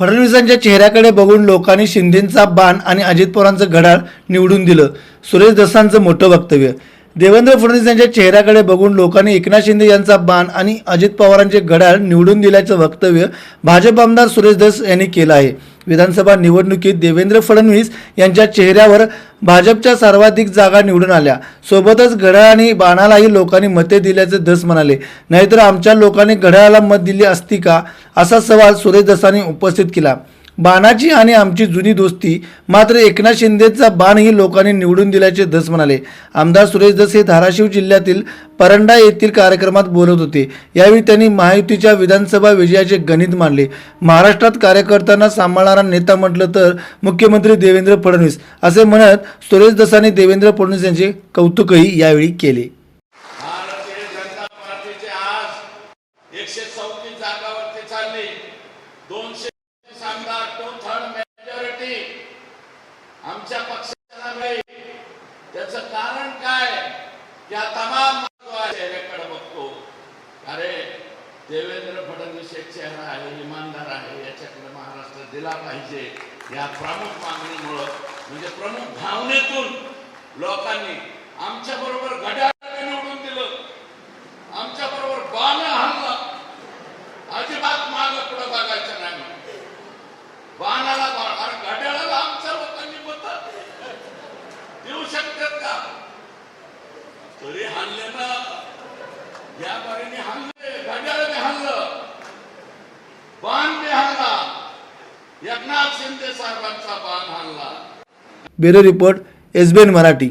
फडणवीसांच्या चेहऱ्याकडे बघून लोकांनी शिंदेंचा बाण आणि अजित पवारांचं घड्याळ निवडून दिलं. सुरेश दसांचं मोठं वक्तव्य. देवेंद्र फडणवीस यांच्या चेहऱ्याकडे बघून लोकांनी एकनाथ शिंदे यांचा बाण आणि अजित पवारांचे घड्याळ निवडून दिल्याचं वक्तव्य भाजप आमदार सुरेश दस यांनी केलं आहे. विधानसभा निवडणुकीत देवेंद्र फडणवीस यांच्या चेहऱ्यावर भाजपच्या सर्वाधिक जागा निवडून आल्या. सोबतच घड्याळ आणि बाणालाही लोकांनी मते दिल्याचे दस म्हणाले. नाहीतर आमच्या लोकांनी घड्याळाला मत दिली असती का? असा सवाल सुरेश दसांनी उपस्थित केला. बाणाची आणि आमची जुनी दोस्ती मात्र एकनाथ शिंदेचा बाणही लोकांनी निवडून दिल्याचे दस म्हणाले. आमदार सुरेश दस हे धाराशिव जिल्ह्यातील परंडा येथील कार्यक्रमात बोलत होते. यावेळी त्यांनी महायुतीच्या विधानसभा विजयाचे गणित मांडले. महाराष्ट्रात कार्यकर्त्यांना सांभाळणारा नेता म्हटलं तर मुख्यमंत्री देवेंद्र फडणवीस. असे म्हणत सुरेश दसांनी देवेंद्र फडणवीस यांचे कौतुकही यावेळी केले. एकशे चौतीस जागावरती दोनशे आमच्या पक्षाला नाही त्याच कारण काय? या तमाम चेहऱ्याकडे बघतो. अरे देवेंद्र फडणवीस एक चेहरा आहे इमानदार आहे याच्याकडे महाराष्ट्र दिला पाहिजे. या प्रमुख मागणीमुळं म्हणजे प्रमुख भावनेतून लोकांनी आमच्या बरोबर घड्याळ निवडून दिलं आमच्या बरोबर बाण हल्ला अजिबात माग पुढे बघायचं नाही बाणाला बाण आणि घड्याळाला आमच्या लोकांनी मत देऊ शकतात का तरी हल्ले ना. या बारीने हल्ले घड्याळने हल्लं बाण बी हल्ला एकनाथ शिंदे साहेबांचा बाण हल्ला ब्युरो रिपोर्ट एसबीएन मराठी.